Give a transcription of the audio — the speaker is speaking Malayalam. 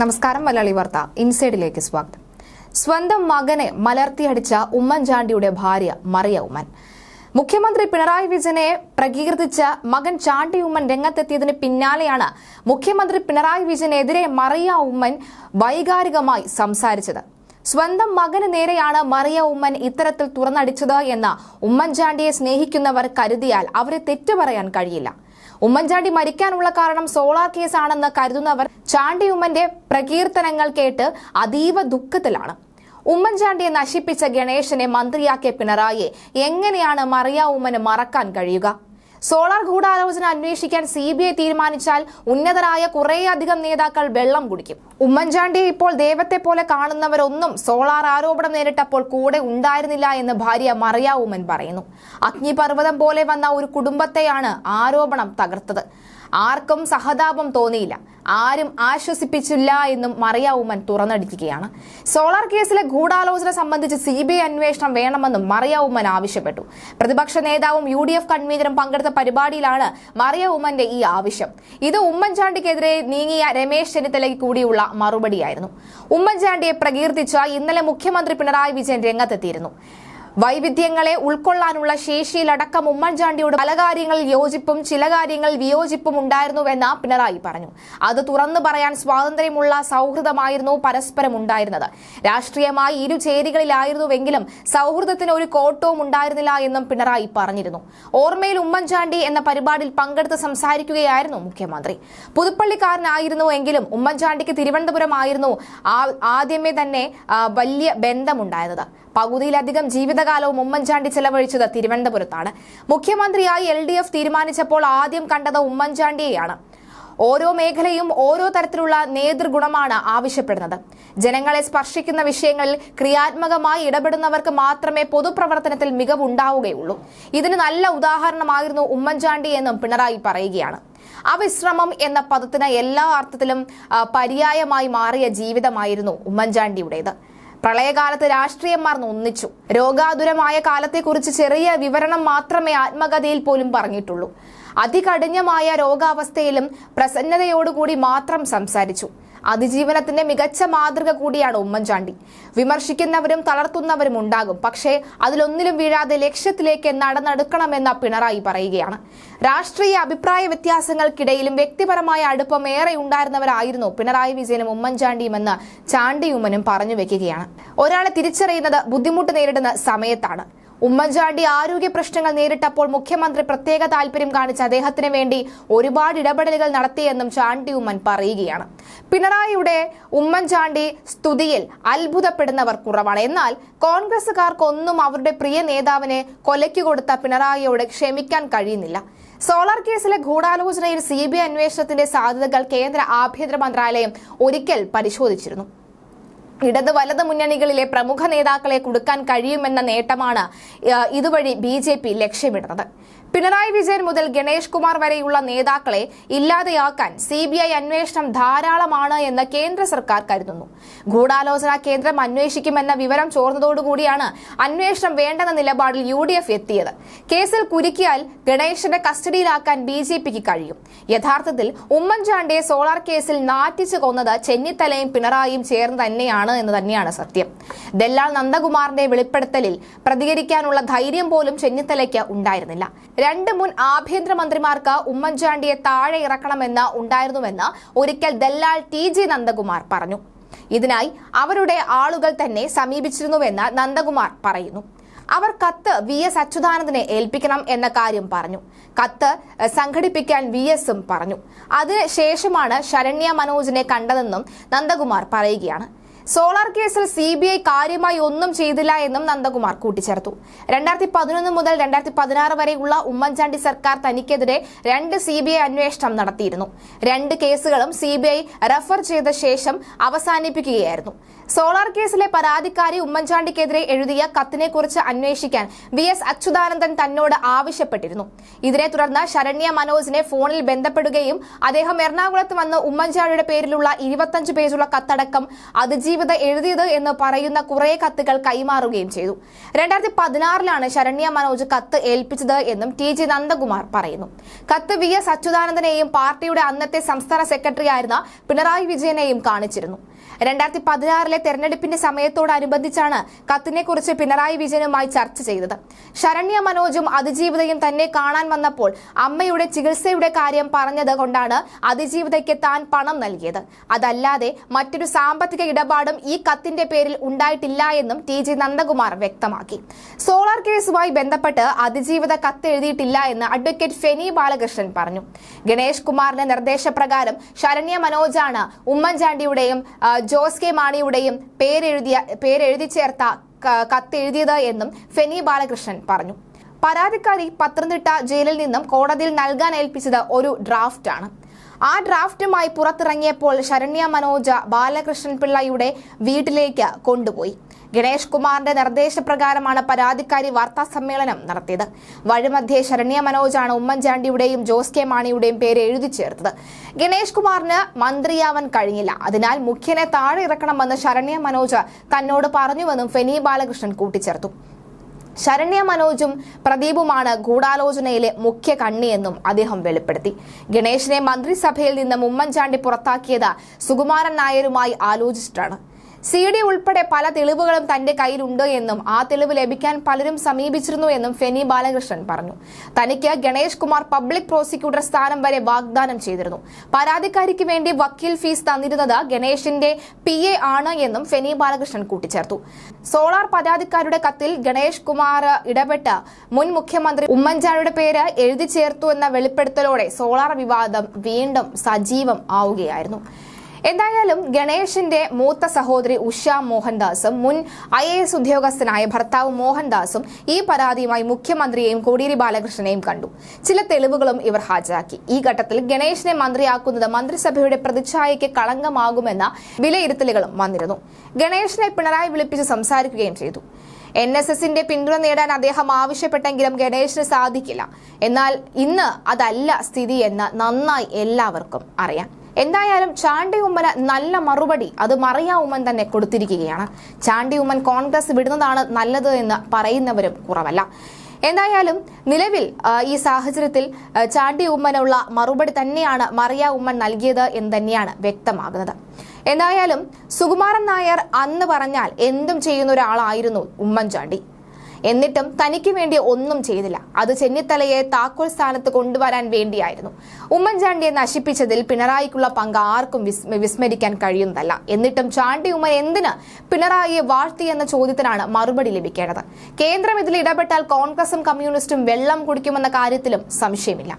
നമസ്കാരം മലയാളി വാർത്ത. ഇൻസൈഡിലേക്ക് സ്വാഗതം. സ്വന്തം മകനെ മലർത്തിയടിച്ച ഉമ്മൻചാണ്ടിയുടെ ഭാര്യ മറിയ ഉമ്മൻ. മുഖ്യമന്ത്രി പിണറായി വിജയനെ പ്രകീർത്തിച്ച മകൻ ചാണ്ടി ഉമ്മൻ രംഗത്തെത്തിയതിന് പിന്നാലെയാണ് മുഖ്യമന്ത്രി പിണറായി വിജയനെതിരെ മറിയ ഉമ്മൻ വൈകാരികമായി സംസാരിച്ചത്. സ്വന്തം മകന് നേരെയാണ് മറിയ ഉമ്മൻ ഇത്തരത്തിൽ തുറന്നടിച്ചത് എന്ന് ഉമ്മൻചാണ്ടിയെ സ്നേഹിക്കുന്നവർ കരുതിയാൽ അവരെ തെറ്റു പറയാൻ കഴിയില്ല. ഉമ്മൻചാണ്ടി മരിക്കാനുള്ള കാരണം സോളാർ കേസാണെന്ന് കരുതുന്നവർ ചാണ്ടി ഉമ്മന്റെ പ്രകീർത്തനങ്ങൾ കേട്ട് അതീവ ദുഃഖത്തിലാണ്. ഉമ്മൻചാണ്ടിയെ നശിപ്പിച്ച ഗണേശനെ മന്ത്രിയാക്കിയ പിണറായിയെ എങ്ങനെയാണ് മറിയ ഉമ്മന് മറക്കാൻ കഴിയുക? സോളാർ ഗൂഢാലോചന അന്വേഷിക്കാൻ സി ബി ഐ തീരുമാനിച്ചാൽ ഉന്നതരായ കുറേയധികം നേതാക്കൾ വെള്ളം കുടിക്കും. ഉമ്മൻചാണ്ടിയെ ഇപ്പോൾ ദൈവത്തെ പോലെ കാണുന്നവരൊന്നും സോളാർ ആരോപണം നേരിട്ടപ്പോൾ കൂടെ ഉണ്ടായിരുന്നില്ല എന്ന് ഭാര്യ മറിയ ഉമ്മൻ പറയുന്നു. അഗ്നിപർവതം പോലെ വന്ന ഒരു കുടുംബത്തെയാണ് ആരോപണം തകർത്തത്. ആർക്കും സഹതാപം തോന്നിയില്ല. ആരും ആശ്വസിപ്പിച്ചില്ല എന്നും മറിയ ഉമ്മൻ തുറന്നടിക്കുകയാണ്. സോളാർ കേസിലെ ഗൂഢാലോചന സംബന്ധിച്ച് സി ബി ഐ അന്വേഷണം വേണമെന്നും മറിയ ഉമ്മൻ ആവശ്യപ്പെട്ടു. പ്രതിപക്ഷ നേതാവും യു ഡി എഫ് കൺവീനറും പങ്കെടുത്ത പരിപാടിയിലാണ് മറിയ ഉമ്മന്റെ ഈ ആവശ്യം. ഇത് ഉമ്മൻചാണ്ടിക്കെതിരെ നീങ്ങിയ രമേശ് ചെന്നിത്തലയ്ക്ക് കൂടിയുള്ള മറുപടിയായിരുന്നു. ഉമ്മൻചാണ്ടിയെ പ്രകീർത്തിച്ച ഇന്നലെ മുഖ്യമന്ത്രി പിണറായി വിജയൻ രംഗത്തെത്തിയിരുന്നു. വൈവിധ്യങ്ങളെ ഉൾക്കൊള്ളാനുള്ള ശേഷിയിലടക്കം ഉമ്മൻചാണ്ടിയോട് പല കാര്യങ്ങളിൽ യോജിപ്പും ചില കാര്യങ്ങൾ വിയോജിപ്പും ഉണ്ടായിരുന്നുവെന്ന് പിണറായി പറഞ്ഞു. അത് തുറന്നു പറയാൻ സ്വാതന്ത്ര്യമുള്ള സൗഹൃദമായിരുന്നു പരസ്പരം ഉണ്ടായിരുന്നത്. രാഷ്ട്രീയമായി ഇരു ചേരികളിലായിരുന്നുവെങ്കിലും സൗഹൃദത്തിന് ഒരു കോട്ടവും ഉണ്ടായിരുന്നില്ല എന്നും പിണറായി പറഞ്ഞിരുന്നു. ഓർമ്മയിൽ ഉമ്മൻചാണ്ടി എന്ന പരിപാടിയിൽ പങ്കെടുത്ത് സംസാരിക്കുകയായിരുന്നു മുഖ്യമന്ത്രി. പുതുപ്പള്ളിക്കാരനായിരുന്നു എങ്കിലും ഉമ്മൻചാണ്ടിക്ക് തിരുവനന്തപുരമായിരുന്നു ആദ്യമേ തന്നെ വലിയ ബന്ധമുണ്ടായിരുന്നത്. പകുതിയിലധികം ജീവിതകാലവും ഉമ്മൻചാണ്ടി ചെലവഴിച്ചത് തിരുവനന്തപുരത്താണ്. മുഖ്യമന്ത്രിയായി എൽ ഡി എഫ് തീരുമാനിച്ചപ്പോൾ ആദ്യം കണ്ടത് ഉമ്മൻചാണ്ടിയെയാണ്. ഓരോ മേഖലയും ഓരോ തരത്തിലുള്ള നേതൃഗുണമാണ് ആവശ്യപ്പെടുന്നത്. ജനങ്ങളെ സ്പർശിക്കുന്ന വിഷയങ്ങളിൽ ക്രിയാത്മകമായി ഇടപെടുന്നവർക്ക് മാത്രമേ പൊതുപ്രവർത്തനത്തിൽ മികവുണ്ടാവുകയുള്ളൂ ഇതിന് നല്ല ഉദാഹരണമായിരുന്നു ഉമ്മൻചാണ്ടി എന്നും പിണറായി പറയുകയാണ്. അവിശ്രമം എന്ന പദത്തിന് എല്ലാ അർത്ഥത്തിലും പര്യായമായി മാറിയ ജീവിതമായിരുന്നു ഉമ്മൻചാണ്ടിയുടേത്. പ്രളയകാലത്ത് രാഷ്ട്രീയന്മാർ ഒന്നിച്ചു. രോഗാതുരമായ കാലത്തെക്കുറിച്ച് ചെറിയ വിവരണം മാത്രമേ ആത്മകഥയിൽ പോലും പറഞ്ഞിട്ടുള്ളൂ. അതികഠിനമായ രോഗാവസ്ഥയിലും പ്രസന്നതയോടുകൂടി മാത്രം സംസാരിച്ചു. അതിജീവനത്തിന്റെ മികച്ച മാതൃക കൂടിയാണ് ഉമ്മൻചാണ്ടി. വിമർശിക്കുന്നവരും തളർത്തുന്നവരും ഉണ്ടാകും. പക്ഷേ അതിലൊന്നിലും വീഴാതെ ലക്ഷ്യത്തിലേക്ക് നടന്നെടുക്കണമെന്ന പിണറായി പറയുകയാണ്. രാഷ്ട്രീയ അഭിപ്രായ വ്യത്യാസങ്ങൾക്കിടയിലും വ്യക്തിപരമായ അടുപ്പം ഏറെ ഉണ്ടായിരുന്നവരായിരുന്നു പിണറായി വിജയനും ഉമ്മൻചാണ്ടിയുമെന്ന് ചാണ്ടിയുമ്മനും പറഞ്ഞു വെക്കുകയാണ്. ഒരാളെ തിരിച്ചറിയുന്നത് ബുദ്ധിമുട്ട് നേരിടുന്ന സമയത്താണ്. ഉമ്മൻചാണ്ടി ആരോഗ്യ പ്രശ്നങ്ങൾ നേരിട്ടപ്പോൾ മുഖ്യമന്ത്രി പ്രത്യേക താല്പര്യം കാണിച്ച് അദ്ദേഹത്തിന് വേണ്ടി ഒരുപാട് ഇടപെടലുകൾ നടത്തിയെന്നും ചാണ്ടി ഉമ്മൻ പറയുകയാണ്. പിണറായിയുടെ ഉമ്മൻചാണ്ടി സ്തുതിയിൽ അത്ഭുതപ്പെടുന്നവർ കുറവാണ്. എന്നാൽ കോൺഗ്രസുകാർക്കൊന്നും അവരുടെ പ്രിയ നേതാവിനെ കൊലയ്ക്ക് കൊടുത്ത പിണറായിയോട് ക്ഷമിക്കാൻ കഴിയുന്നില്ല. സോളാർ കേസിലെ ഗൂഢാലോചനയിൽ സി ബി ഐ അന്വേഷണത്തിന്റെ സാധ്യതകൾ കേന്ദ്ര ആഭ്യന്തര മന്ത്രാലയം ഒരിക്കൽ പരിശോധിച്ചിരുന്നു. ഇടത് വലത് മുന്നണികളിലെ പ്രമുഖ നേതാക്കളെ കൊടുക്കാൻ കഴിയുമെന്ന നേട്ടമാണ് ഇതുവഴി ബി ജെ പി ലക്ഷ്യമിടുന്നത്. പിണറായി വിജയൻ മുതൽ ഗണേഷ് കുമാർ വരെയുള്ള നേതാക്കളെ ഇല്ലാതെയാക്കാൻ സി ബി ഐ അന്വേഷണം ധാരാളമാണ് എന്ന് കേന്ദ്ര സർക്കാർ കരുതുന്നു. ഗൂഢാലോചന കേന്ദ്രം അന്വേഷിക്കുമെന്ന വിവരം ചോർന്നതോടുകൂടിയാണ് അന്വേഷണം വേണ്ടെന്ന നിലപാടിൽ യു ഡി എഫ് എത്തിയത്. കേസിൽ കുരുക്കിയാൽ ഗണേഷിന്റെ കസ്റ്റഡിയിലാക്കാൻ ബി ജെ പിക്ക് കഴിയും. യഥാർത്ഥത്തിൽ ഉമ്മൻചാണ്ടിയെ സോളാർ കേസിൽ നാറ്റിച്ചു കൊന്നത് ചെന്നിത്തലയും പിണറായിയും ചേർന്ന് തന്നെയാണ് എന്ന് തന്നെയാണ് സത്യം. ദല്ലാൽ നന്ദകുമാറിന്റെ വെളിപ്പെടുത്തലിൽ പ്രതികരിക്കാനുള്ള ധൈര്യം പോലും ചെന്നിത്തലയ്ക്ക് ഉണ്ടായിരുന്നില്ല. രണ്ട് മുൻ ആഭ്യന്തരമന്ത്രിമാർക്ക് ഉമ്മൻചാണ്ടിയെ താഴെ ഇറക്കണമെന്ന് ഉണ്ടായിരുന്നുവെന്ന് ഒരിക്കൽ ദല്ലാൽ ടി ജി നന്ദകുമാർ പറഞ്ഞു. ഇതിനായി അവരുടെ ആളുകൾ തന്നെ സമീപിച്ചിരുന്നുവെന്ന് നന്ദകുമാർ പറയുന്നു. അവർ കത്ത് വി എസ് അച്യുതാനന്ദനെ ഏൽപ്പിക്കണം എന്ന കാര്യം പറഞ്ഞു. കത്ത് സംഘടിപ്പിക്കാൻ വി എസും പറഞ്ഞു. അതിനുശേഷമാണ് ശരണ്യ മനോജിനെ കണ്ടതെന്നും നന്ദകുമാർ പറയുകയാണ്. സോളാർ കേസിൽ സി ബി ഐ കാര്യമായി ഒന്നും ചെയ്തില്ല എന്നും നന്ദകുമാർ കൂട്ടിച്ചേർത്തു. രണ്ടായിരത്തി പതിനൊന്ന് മുതൽ രണ്ടായിരത്തി പതിനാറ് വരെയുള്ള ഉമ്മൻചാണ്ടി സർക്കാർ തനിക്കെതിരെ രണ്ട് സി ബി ഐ അന്വേഷണം നടത്തിയിരുന്നു. രണ്ട് കേസുകളും സി ബി ഐ റഫർ ചെയ്ത ശേഷം അവസാനിപ്പിക്കുകയായിരുന്നു. സോളാർ കേസിലെ പരാതിക്കാരി ഉമ്മൻചാണ്ടിക്കെതിരെ എഴുതിയ കത്തിനെക്കുറിച്ച് അന്വേഷിക്കാൻ വി എസ് അച്യുതാനന്ദൻ തന്നോട് ആവശ്യപ്പെട്ടിരുന്നു. ഇതിനെ തുടർന്ന് ശരണ്യ മനോജിനെ ഫോണിൽ ബന്ധപ്പെടുകയും അദ്ദേഹം എറണാകുളത്ത് വന്ന് ഉമ്മൻചാണ്ടിയുടെ പേരിലുള്ള ഇരുപത്തഞ്ച് പേജുള്ള കത്തടക്കം അതിജീവ അതിജീവിത എഴുതിയത് എന്ന് പറയുന്ന കുറെ കത്തുകൾ കൈമാറുകയും ചെയ്തു. രണ്ടായിരത്തി പതിനാറിലാണ് ശരണ്യ മനോജ് കത്ത് ഏൽപ്പിച്ചത് എന്നും ടി ജി നന്ദകുമാർ പറയുന്നു. കത്ത് വി എസ് അച്യുതാനന്ദനെയും പാർട്ടിയുടെ അന്നത്തെ സംസ്ഥാന സെക്രട്ടറി ആയിരുന്ന പിണറായി വിജയനെയും കാണിച്ചിരുന്നു. രണ്ടായിരത്തി പതിനാറിലെ തെരഞ്ഞെടുപ്പിന്റെ സമയത്തോടനുബന്ധിച്ചാണ് കത്തിനെക്കുറിച്ച് പിണറായി വിജയനുമായി ചർച്ച ചെയ്തത്. ശരണ്യ മനോജും അതിജീവിതയും തന്നെ കാണാൻ വന്നപ്പോൾ അമ്മയുടെ ചികിത്സയുടെ കാര്യം പറഞ്ഞത് കൊണ്ടാണ് അതിജീവിതയ്ക്ക് താൻ പണം നൽകിയത്. അതല്ലാതെ മറ്റൊരു സാമ്പത്തിക ഇടപാടും ഈ കത്തിന്റെ പേരിൽ ഉണ്ടായിട്ടില്ല എന്നും ടി ജി നന്ദകുമാർ വ്യക്തമാക്കി. സോളാർ കേസുമായി ബന്ധപ്പെട്ട് അതിജീവിത കത്ത് എഴുതിയിട്ടില്ല എന്ന് അഡ്വക്കേറ്റ് ഫെനി ബാലകൃഷ്ണൻ പറഞ്ഞു. ഗണേഷ് കുമാറിന്റെ നിർദ്ദേശപ്രകാരം ശരണ്യ മനോജാണ് ഉമ്മൻചാണ്ടിയുടെയും ജോസ് കെ മാണിയുടെയും പേരെഴുതിയ പേരെഴുതി ചേർത്ത കത്തെഴുതിയത് എന്നും ഫെനി ബാലകൃഷ്ണൻ പറഞ്ഞു. പരാതിക്കാരി പത്തനംതിട്ട ജയിലിൽ നിന്നും കോടതിയിൽ നൽകാൻ ഏൽപ്പിച്ചത് ഒരു ഡ്രാഫ്റ്റാണ് ആ ഡ്രാഫ്റ്റുമായി പുറത്തിറങ്ങിയപ്പോൾ ശരണ്യ മനോജ ബാലകൃഷ്ണൻ പിള്ളയുടെ വീട്ടിലേക്ക് കൊണ്ടുപോയി. ഗണേഷ് കുമാറിന്റെ നിർദ്ദേശപ്രകാരമാണ് പരാതിക്കാരി വാർത്താ സമ്മേളനം നടത്തിയത്. വഴിമധ്യേ ശരണ്യ മനോജാണ് ഉമ്മൻചാണ്ടിയുടെയും ജോസ് കെ മാണിയുടെയും പേര് എഴുതി ചേർത്തത്. ഗണേഷ് കുമാറിന് മന്ത്രിയാവാൻ കഴിഞ്ഞില്ല. അതിനാൽ മുഖ്യനെ താഴെ ഇറക്കണമെന്ന് ശരണ്യ മനോജ് തന്നോട് പറഞ്ഞുവെന്നും ഫെനി ബാലകൃഷ്ണൻ കൂട്ടിച്ചേർത്തു. ശരണ്യ മനോജും പ്രദീപുമാണ് ഗൂഢാലോചനയിലെ മുഖ്യ കണ്ണിയെന്നും അദ്ദേഹം വെളിപ്പെടുത്തി. ഗണേശിനെ മന്ത്രിസഭയിൽ നിന്നും ഉമ്മൻചാണ്ടി പുറത്താക്കിയത് സുകുമാരൻ നായരുമായി ആലോചിച്ചിട്ടാണ്. സി ഡി ഉൾപ്പെടെ പല തെളിവുകളും തന്റെ കയ്യിലുണ്ട് എന്നും ആ തെളിവ് ലഭിക്കാൻ പലരും സമീപിച്ചിരുന്നു എന്നും ഫെനി ബാലകൃഷ്ണൻ പറഞ്ഞു. തനിക്ക് ഗണേഷ് കുമാർ പബ്ലിക് പ്രോസിക്യൂട്ടർ സ്ഥാനം വരെ വാഗ്ദാനം ചെയ്തിരുന്നു. പരാതിക്കാരിക്ക് വേണ്ടി വക്കീൽ ഫീസ് തന്നിരുന്നത് ഗണേഷിന്റെ പി എ ആണ് എന്നും ഫെനി ബാലകൃഷ്ണൻ കൂട്ടിച്ചേർത്തു. സോളാർ പരാതിക്കാരുടെ കത്തിൽ ഗണേഷ് കുമാർ ഇടപെട്ട് മുൻ മുഖ്യമന്ത്രി ഉമ്മൻചാണ്ടിയുടെ പേര് എഴുതി ചേർത്തു എന്ന വെളിപ്പെടുത്തലോടെ സോളാർ വിവാദം വീണ്ടും സജീവം ആവുകയായിരുന്നു. എന്തായാലും ഗണേഷിന്റെ മൂത്ത സഹോദരി ഉഷ മോഹൻദാസും മുൻ ഐ എ എസ് ഉദ്യോഗസ്ഥനായ ഭർത്താവ് മോഹൻദാസും ഈ പരാതിയുമായി മുഖ്യമന്ത്രിയെയും കോടിയേരി ബാലകൃഷ്ണനെയും കണ്ടു. ചില തെളിവുകളും ഇവർ ഹാജരാക്കി. ഈ ഘട്ടത്തിൽ ഗണേഷിനെ മന്ത്രിയാക്കുന്നത് മന്ത്രിസഭയുടെ പ്രതിച്ഛായയ്ക്ക് കളങ്കമാകുമെന്ന വിലയിരുത്തലുകളും വന്നിരുന്നു. ഗണേഷിനെ പിണറായി വിളിപ്പിച്ച് സംസാരിക്കുകയും ചെയ്തു. എൻ എസ് എസിന്റെ പിന്തുണ നേടാൻ അദ്ദേഹം ആവശ്യപ്പെട്ടെങ്കിലും ഗണേഷിന് സാധിക്കില്ല. എന്നാൽ ഇന്ന് അതല്ല സ്ഥിതി എന്ന് നന്നായി എല്ലാവർക്കും അറിയാം. എന്തായാലും ചാണ്ടി ഉമ്മന് നല്ല മറുപടി അത് മറിയ ഉമ്മൻ തന്നെ കൊടുത്തിരിക്കുകയാണ്. ചാണ്ടി ഉമ്മൻ കോൺഗ്രസ് വിടുന്നതാണ് നല്ലത് എന്ന് പറയുന്നവരും കുറവല്ല. എന്തായാലും നിലവിൽ ഈ സാഹചര്യത്തിൽ ചാണ്ടി ഉമ്മനുള്ള മറുപടി തന്നെയാണ് മറിയ ഉമ്മൻ നൽകിയത് എന്ന് തന്നെയാണ് വ്യക്തമാകുന്നത്. എന്തായാലും സുകുമാരൻ നായർ അന്ന് പറഞ്ഞാൽ എന്തും ചെയ്യുന്ന ഒരാളായിരുന്നു ഉമ്മൻചാണ്ടി. എന്നിട്ടും തനിക്ക് വേണ്ടി ഒന്നും ചെയ്തില്ല. അത് ചെന്നിത്തലയെ താക്കോൽ സ്ഥാനത്ത് കൊണ്ടുവരാൻ വേണ്ടിയായിരുന്നു. ഉമ്മൻചാണ്ടിയെ നശിപ്പിച്ചതിൽ പിണറായിക്കുള്ള പങ്ക് ആർക്കും വിസ്മരിക്കാൻ കഴിയുന്നതല്ല. എന്നിട്ടും ചാണ്ടി ഉമ്മൻ എന്തിന് പിണറായിയെ വാഴ്ത്തി എന്ന ചോദ്യത്തിനാണ് മറുപടി ലഭിക്കേണ്ടത്. കേന്ദ്രം ഇതിൽ ഇടപെട്ടാൽ കോൺഗ്രസും കമ്മ്യൂണിസ്റ്റും വെള്ളം കുടിക്കുമെന്ന കാര്യത്തിലും സംശയമില്ല.